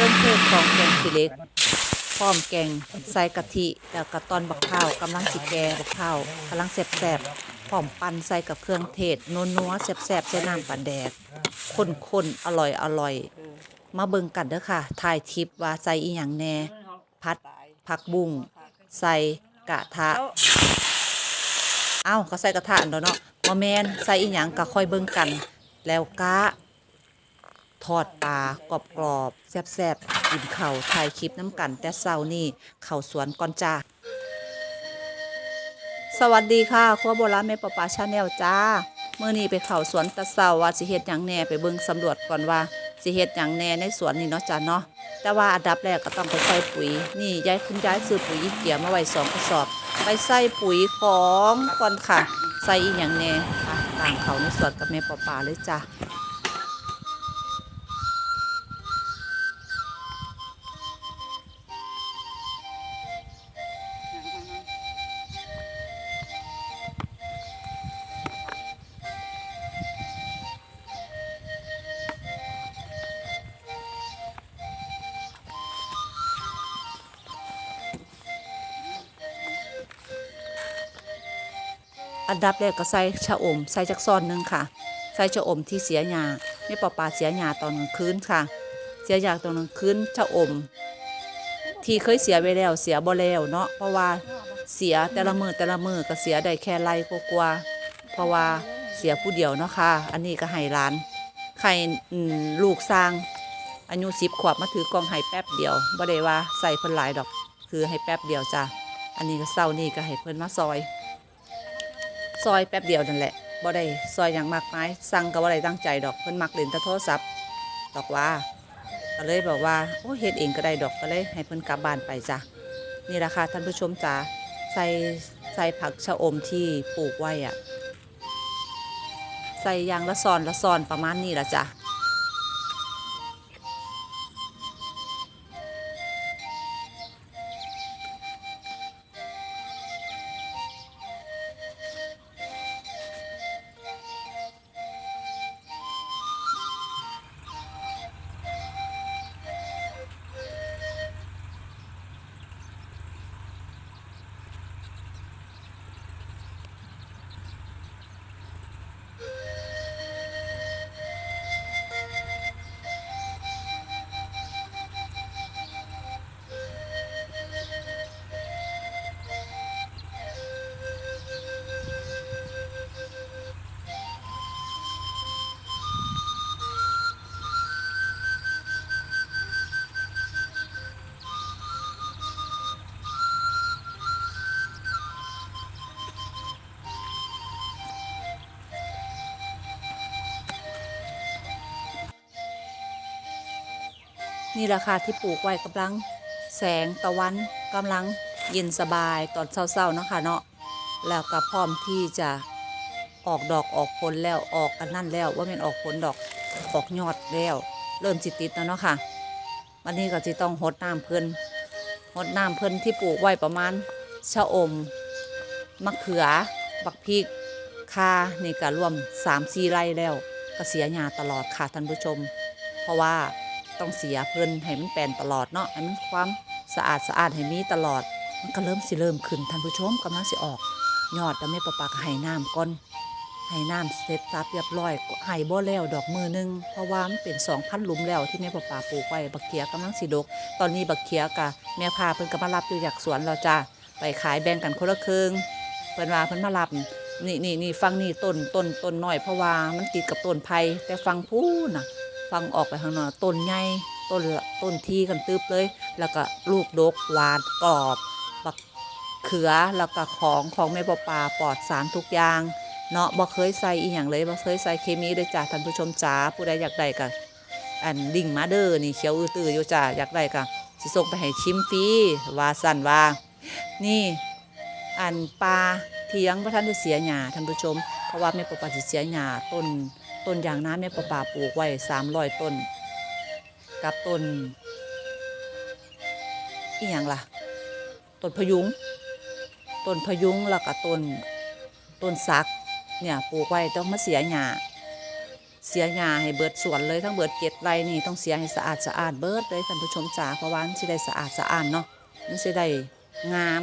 รื่องเทศของแกงขี้เหล็กพร้อมแกงใส่กะทิแล้วก็ตอนบักข้าวกำลังสิแกงบักข้าวกำลังแซ่บๆพร้อมปั่นใส่กับเครื่องเทศนัวๆแซ่บๆใส่น้ำปลาแดกข้นๆอร่อยอร่อย มาเบิ่งกันเด้อค่ะถ่ายคลิปว่าใส่อีหยังแน่พัดผักบุ้งใส่กะทะเอ้าก็ใส่กระทะอันเดียวเนาะบ่แมนใส่อีหยังก็ค่อยเบิ่งกัน แล้วกะ ทอดปลากรอบกรอบแซ่บๆกินเข้าถ่ายคลิปน้ำกันแต่เช้านี่เข้าสวนก่อนจ้า สวัสดีค่ะครัวโบราณแม่ปะปาชาแนลจ้าเมื่อนี้ไปเข้าสวนตะเซาว่าสิเฮ็ดหยังแน่ไปเบิ่งสำรวจก่อนว่าสิเฮ็ดหยังแน่ในสวนนี่เนาะจ้าเนาะแต่ว่าอันดับแรกก็ต้องไปใส่ปุ๋ย นี่ยายคุณยายซื้อปุ๋ยเกี่ยมาไว้สองกระสอบ ไปใส่ปุ๋ยของก่อนค่ะ ใส่อีหยังแน่ค่ะต่างเขาในสวนกับแม่ปะปาเลยจ้า อันดับแรกก็ใส่ชะอม ใส่จักซอนหนึ่งค่ะ ใส่ชะอมที่เสียหญ้าไม่ปอปลาเสียหญ้าตอนกลางคืนค่ะ เสียหญ้าตอนกลางคืนชะอม ที่เคยเสียไปแล้วเสียบ่แล้วเนาะเพราะว่าเสียแต่ละมือแต่ละมือก็เสียได้แค่ไรกว่าเพราะว่าเสียผู้เดียวเนาะค่ะ อันนี้ก็ให้ร้านใครอืมลูกสร้าง อายุสิบขวบมาถือกองให้แป๊บเดียวบ่ได้ว่าใส่เพิ่นหลายดอก คือให้แป๊บเดียวจ้ะ อันนี้ก็เศร้านี่ก็ให้เพิ่นมาซอย ซอยแป๊บเดียวนั่นแหละบ่ได้ซอยอย่างมากมายสั่งก็บ่ได้ตั้งใจดอกเพิ่นมักเล่นแต่โทรศัพท์ดอกว่าก็เลยบอกว่าโอ้เฮ็ดเองก็ได้ดอกก็เลยให้เพิ่นกลับบ้านไปจ้ะนี่แหละค่ะท่านผู้ชมจ๋าใส่ใส่ผักชะอมที่ปลูกไว้อะใส่ยางละซอนละซอนประมาณนี้ละจ้ะ นี่แหละค่ะที่ปลูกไว้กำลังแสงตะวันกำลังเย็นสบายตอนเช้าๆเนาะคะเนาะแล้วก็พร้อมที่จะออกดอกออกผลแล้วออกกันนั่นแล้วว่าเป็นออกผลดอกออกยอดแล้ว เริ่มจิติดแล้วเนาะค่ะ วันนี้ก็จะต้องหดน้ำเพิ่นหดน้ำเพิ่นที่ปลูกไว้ประมาณชะอมมะเขือ บักพริกคานี่ก็รวม3 4ไร่แล้วก็เสียหญ้าตลอดค่ะท่านผู้ชม เพราะว่า ต้องเสียเพิ่นให้มันแปลนตลอดเนาะให้มันความสะอาดสะอาดให้มีตลอด มันก็เริ่มสิเริ่มขึ้นท่านผู้ชมกำลังสิออกยอดแล้วแม่ประปาก็ให้น้ำก่อนให้น้ำเสร็จสับเรียบร้อยให้บ่แล้วดอกมือหนึงเพราะว่ามันเป็น2,000หลุมแล้วที่แม่ประปาปลูกไว้บักเขียกำลังสิดก ตอนนี้บักเขียกะแม่พาเพิ่นก็มารับอยู่จากสวนแล้วจ้าไปขายแบ่งกันคนละครึ่งเพิ่นว่าเพิ่นมารับนี่นี่นี่ฟังนี่ต้นต้นต้นหน้อยเพราะว่ามันติดกับต้นไผ่แต่ฟังพูนน่ะ ฟังออกไปข้างนอกต้นใหญ่ต้นต้นที่กันตึบเลย แล้วก็ลูกดกหวานกรอบบักเขือแล้วก็ของของแม่ปอปลาปลอดสารทุกอย่างเนาะบ่เคยใส่อีหยังเลยบ่เคยใส่เคมีเลยจ้าท่านผู้ชมจ๋าผู้ใดอยากได้ก็อันดิ่งมาเด้อนี่เขียวอือตืออยู่จ้าอยากได้ก็สิส่งไปให้ชิมฟรีว่าสั่นว่านี่อันปลาที่ยังบ่ทันได้เสียหญ้าท่านผู้ชมเพราะว่าแม่ปอปลาสิเสียหญ้าต้น ต้นยางน้ำแม่ประปาปลูกไว้สามร้อยต้น กับต้นอีหยังล่ะต้นพยุงต้นพยุงแล้วก็ต้นต้นสักเนี่ยปลูกไว้ต้องมาเสียหญ้าเสียหญ้าให้เบิดสวนเลยทั้งเบิดเจ็ดไรนี่ต้องเสียให้สะอาดสะอาดเบิดเลยท่านผู้ชมจ๋าเพราะว่ามันสิได้สะอาดสะอาดเนาะมันสิได้งาม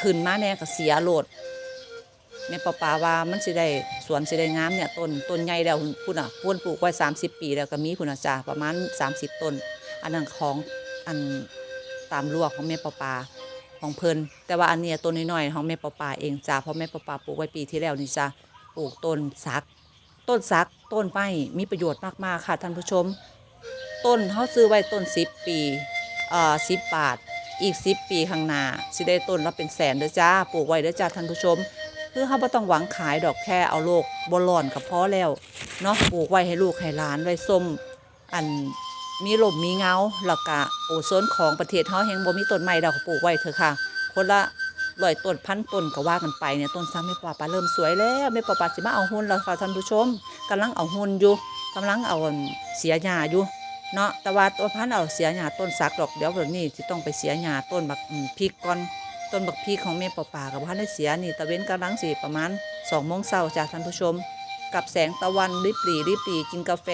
ขึ้นมาแน่ก็เสียโหลด แม่ปอปาว่ามันสิได้สวนสิได้งามเนี่ยต้นต้นใหญ่แล้วพุ่นอะพุ่นปลูกไว้30 ปีแล้วก็มีพุ่นอะจ้าประมาณ 30 ต้น อันนั้นของอันตามลวกของแม่ปอปาของเพิ่นแต่ว่าอันเนี้ยต้นน้อยๆของแม่ปอปาเองจ้าเพราะแม่ปอปาปลูกไว้ปีที่แล้วนี่จ้าปลูกต้นสัก ต้นสักต้นไม้มีประโยชน์มากๆค่ะท่านผู้ชม ต้นเขาซื้อไว้ต้นสิบปีเอ่อสิบบาทอีกสิบปีข้างหน้าสิได้ต้นละเป็นแสนเด้อจ้าปลูกไว้เด้อจ้าท่านผู้ชม คือเขาไม่ต้องหวังขายดอกแค่เอาโลกบอลอนกับพอแล้วเนาะปลูกไว้ให้ลูกให้หลานไว้ส้มอันมีลมมีเงาแล้วก็โอโซนของประเทศเขาแห่งบ่มีต้นไม้ดอกก็ปลูกไว้เถอะค่ะ คนละร้อยต้นพันต้นก็ว่ากันไปเนี่ยต้นซ้ำไม่ปลาปลาเริ่มสวยแล้วไม่ปลาปลาสิมาเอาหุ้นแล้วค่ะท่านผู้ชมกำลังเอาหุ้นอยู่กำลังเอาเสียหญ้าอยู่เนาะแต่ว่าตัวพันเอาเสียหญ้าต้นสักดอกเดี๋ยวแบบนี้จะต้องไปเสียหญ้าต้นแบักอืมพริกก่อน ต้นบักพริกของแม่ปลาปลากับพันได้เสียนี่ตะเว้นกำลังสิประมาณสองโมงเช้าจ้ะท่านผู้ชม กับแสงตะวันริบหรี่ริบหรี่กินกาแฟ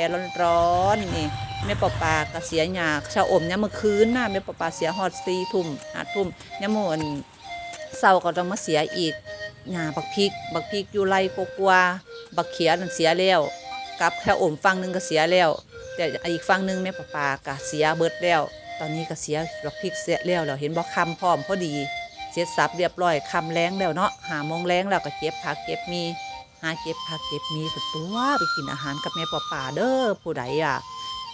ร้อนๆนี่แม่ปลาปลาก็เสียหญ้าชะอมเนี่ยามมื่อคืนน่ะแม่ปลาปลาเสียฮอดสีทุ่มห้าทุ่มเนี่ยมวนเศร้าก็ต้องมาเสียอีกหญ้าบักพริก บักพริกอยู่ไรกกว่าบักเขียนั่นเสียแล้วกับแค่อมฟังหนึงก็เสียแล้ว แต่อีกฟังหนึงแม่ปะปาก็เสียเบิดแล้ว ตอนนี้ก็เสียบักพริกเสียแล้วแล้วเห็นบ่คำพร้อมพอดี เสร็จสับเรียบร้อยคำแรงแล้วเนาะหาโมงแรงแล้วก็เก็บผักเก็บมีหาเก็บผักเก็บมีก็ตัวไปกินอาหารกับแม่ปะปาเด้อผู้ใดอะ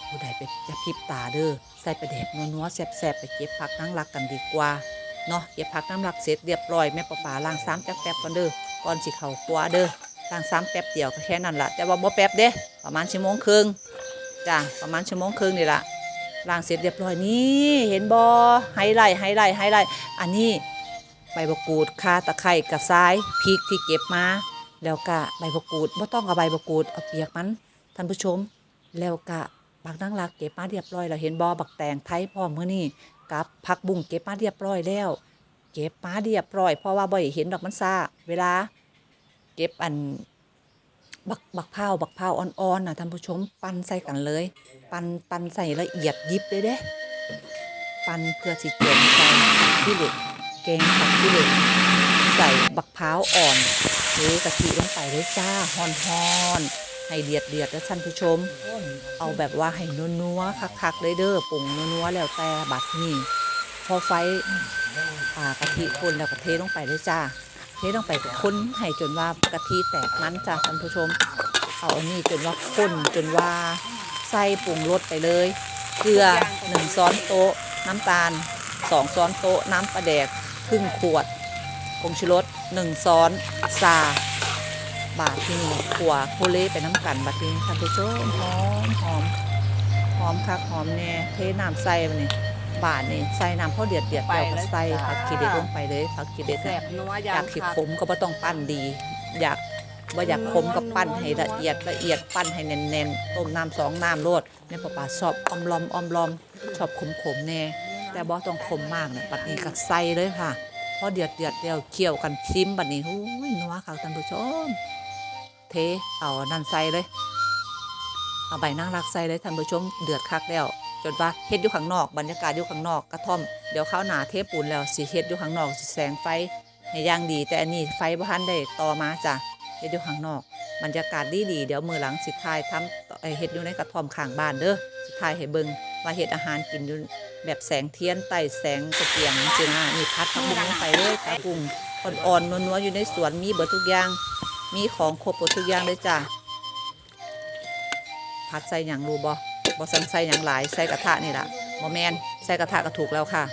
ผู้ใดไปจะพิบตาเด้อใส่ประเด็กนัวๆแซ่บๆไปเก็บผักนั่งรักกันดีกว่าเนาะเก็บผักน้ำหลักเสร็จเรียบร้อยแม่ปะป๋าล้างซ้ำแป๊บก่อนเด้อก่อนสิเข้าครัวเด้อล้างซ้ำแป๊บเดียวก็แค่นั้นละแต่ว่าบ่แป๊บเด้ประมาณชั่วโมงครึ่งจ้ะประมาณชั่วโมงครึ่งนี่ละล้างเสร็จเรียบร้อยนี่เห็นบ่ไฮไลท์ไฮไลท์ไฮไลท์อันนี้ ใบมะกรูดข่าตะไคร้กระซ้ายพริกที่เก็บมา แล้วก็ใบมะกรูดบ่ต้องเอาใบมะกรูดเอาเปียกมันท่านผู้ชม แล้วก็บักนั่งรักเก็บมาเรียบร้อยแล้วเห็นบ่บักแตงไทยพร้อมมื้อนี้กับผักบุ้งเก็บมาเรียบร้อยแล้ว เก็บมาเรียบร้อยเพราะว่าบ่อยเห็นดอกมันซ่าเวลา เก็บอันบักบักเผาบักเผาอ่อนๆนะท่านผู้ชม ปั่นใส่กันเลย ปั่นปั่นใส่ละเอียดยิบเลยเด้ ปั่นเพื่อสิเกงใส่ที่เหล็ก กงผักที่เหล็กใส่บักเผาวอ่อนเทกะทิลงไปเลยจ้าฮอนฮอนให้เดือดเดือดแล้วท่านผู้ชม เอาแบบว่าให้นัวๆคักๆเลยเด้อปรุงนัวๆแล้วแต่บัดนี้พอไฟอ่ากะทิคนแล้วก็เทลงไปเลยจ้าเทลงไปคนให้จนว่ากะทิแตกมันจ้าท่านผู้ชม เอาอันนี้จนว่าข้นจนว่าใส่ปรุงรสไปเลย เกลือหนึ่งช้อนโต๊ะ น้ำตาลสองช้อนโต๊ะ น้ำปลาแดก ครึ่งขวดผงชูรสหนึ่งช้อนซาบาทที่นี่ขัวโคเล่ไปน้ำกันบาทที่นี่ท่านผู้ชมหอมหอมหอมคักหอมแน่เทน้ำใส่ไปนี่บาทนี่ใส่น้ำพอเดือดเดือดแล้วก็ใส่ผักกีเด็ดลงไปเลยผักกีเด็ดแซ่น่ะบนัวอยากสิขมก็บ่ต้องปั้นดี อยากว่าอยากขมก็ปั้นให้ละเอียดละเอียดปั้นให้แน่นๆต้มน้ำสองน้ำโลดแม่ป้าป๋าชอบอมลอมอมลอมชอบขมขมๆแน่ แต่บ่ต้องขมมากนะปัดนี้ก็ใส่เลยค่ะพอเดือดเดือดเดียวเคี่ยวกันซิมบัดนี้หูยนัวค่ะท่านผู้ชม เทเอานั่นใส่เลย เอาใบนางรักใส่เลยท่านผู้ชมเดือดคักแล้วจนว่าเฮ็ดอยู่ข้างนอกบรรยากาศอยู่ข้างนอกกระท่อมเดี๋ยวข้าวหนาเทปูนแล้วสิเฮ็ดอยู่ข้างนอกแสงไฟให้ย่างดี แต่อันนี้ไฟบ่ทันได้ต่อมาจ้ะเฮ็ดอยู่ข้างนอกบรรยากาศดีดีเดี๋ยวมือหลังสิทายทำเฮ็ดอยู่ในกระท่อมข้างบ้านเด้อสิทายให้เบิ่ง ว่าเฮ็ดอาหารกินอยู่แบบแสงเทียนใต้แสงตะเกียงจังซี่นะนี่พัดผักบุ้งไปเลยผักบุ้งอ่อนๆนัวๆอยู่ในสวนมีเบิดทุกอย่าง มีของครบหมดทุกอย่างเลยจ้ะพัดใส่หยังรูบ่บ่สั่งใส่หยังหลายใส่กระทะนี่แหละบ่แมนใส่กระทะก็ถูกแล้วค่ะ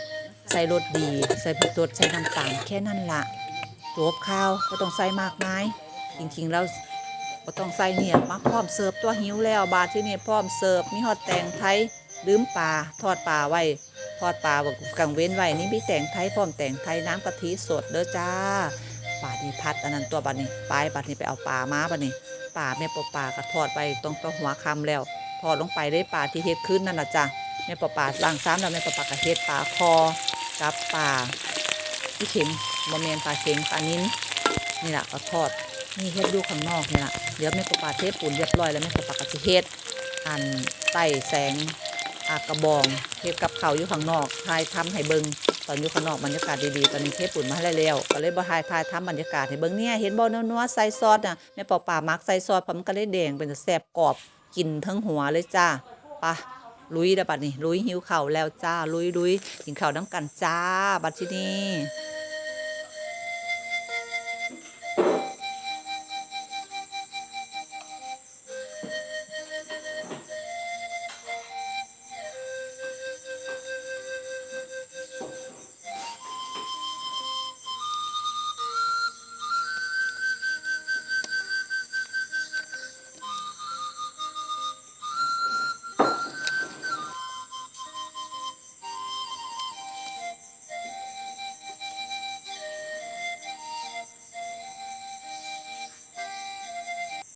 ใส่รสดี ใส่ผงรสใส่น้ำตาลแค่นั้นละจบข้าวก็ต้องใส่มากมายจริงๆแล้วก็ต้องใส่เนี่ยมาพร้อมเสิร์ฟตัวหิวแล้วบาทที่นี่พร้อมเสิร์ฟมีฮอดแตงไทย ลืมปลาทอดปลาไว้ ทอดปลาบบกังเว้นไว้นี่มีแต่งไทยพร้อมแต่งไทยน้ำกะทิสดเด้อจ้าบาดนี้พัดอันนั้นตัวบาดนี้ไปบาดนี้ไปเอาปลามาบาดนี้ปลาแม่ปอปลาก็ทอดไปตรงตัวหัวคำแล้ว ทอดลงไปได้ปลาที่เฮ็ดขึ้นนั่นนะจ้ะแม่ปอปลาล้างซ้ำแล้วแม่ปอปลาก็เฮ็ดปลาคอกับปลาที่เข็มบะเมียนปลาเข็งปลานิ้นนี่แหละก็ทอดนี่เฮ็ดอยู่ข้างนอกนี่ล่ะเดี๋ยวแม่ปลาเทปูนเรียบร้อยแล้วแม่ปลาก็สิเฮ็ดอันใต้แสง อากระบองเทปกับเขาอยู่ข้างนอกถ่ายทำให้เบิงตอนอยู่ข้างนอกบรรยากาศดีๆ ตอนนี้เทปปุ่นมาให้แล้วก็เลยบ่ถ่ายถ่ายทำบรรยากาศให้เบิงเนี่ยเห็นบ่นัวใส่ซอสน่ะแม่ปลาป่ามักใส่ซอสเพราะมันก็เลยแดงเป็นแซ่บกรอบกินทั้งหัวเลยจ้าปะลุยเล้วบัดนี้ลุยหิวข่าวแล้วจ้าลุยลุยกินข่าวน้ำกันจ้าบัดที่นี่